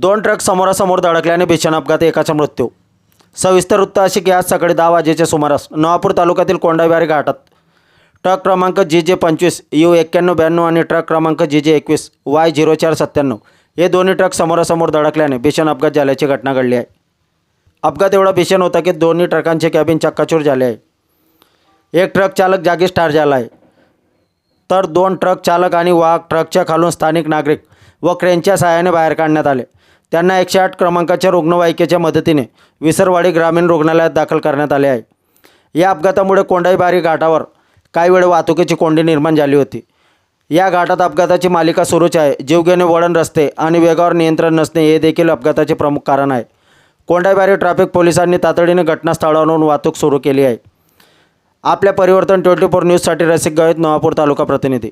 दोन ट्रक समोरासमोर धडकल्याने भीषण अपघात एकाचा मृत्यू. सविस्तर वृत्त अशी की आज सकाळी दहा वाजेच्या सुमारास नवापूर तालुक्यातील कोंडाविहारी घाटात ट्रक क्रमांक जी जे पंचवीस यू एक्क्याण्णव ब्याण्णव आणि ट्रक क्रमांक जी जे एकवीस वाय झिरो चार सत्त्याण्णव हे दोन्ही ट्रक समोरासमोर धडकल्याने भीषण अपघात झाल्याची घटना घडली आहे. अपघात एवढा भीषण होता की दोन्ही ट्रकांचे कॅबिन चक्काचूर झाले आहे. एक ट्रक चालक जागीच ठार झाला आहे. तर दोन ट्रक चालक आणि वाहक ट्रकच्या खालून स्थानिक नागरिक व क्रेनच्या सहाय्याने बाहेर काढण्यात आले. त्यांना एकशे आठ क्रमांकाच्या रुग्णवाहिकेच्या मदतीने विसरवाडी ग्रामीण रुग्णालयात दाखल करण्यात आले आहे. या अपघातामुळे कोंडाईबारी घाटावर काही वेळ वाहतुकीची कोंडी निर्माण झाली होती. या घाटात अपघाताची मालिका सुरूच आहे. जीवघेणे वळण रस्ते आणि वेगावर नियंत्रण नसणे हे देखील अपघाताचे प्रमुख कारण आहे. कोंडाईबारी ट्रॅफिक पोलिसांनी तातडीने घटनास्थळावरून वाहतूक सुरू केली आहे. आपल्या परिवर्तन ट्वेंटी फोर न्यूजसाठी रसिक गावित नवापूर तालुका प्रतिनिधी.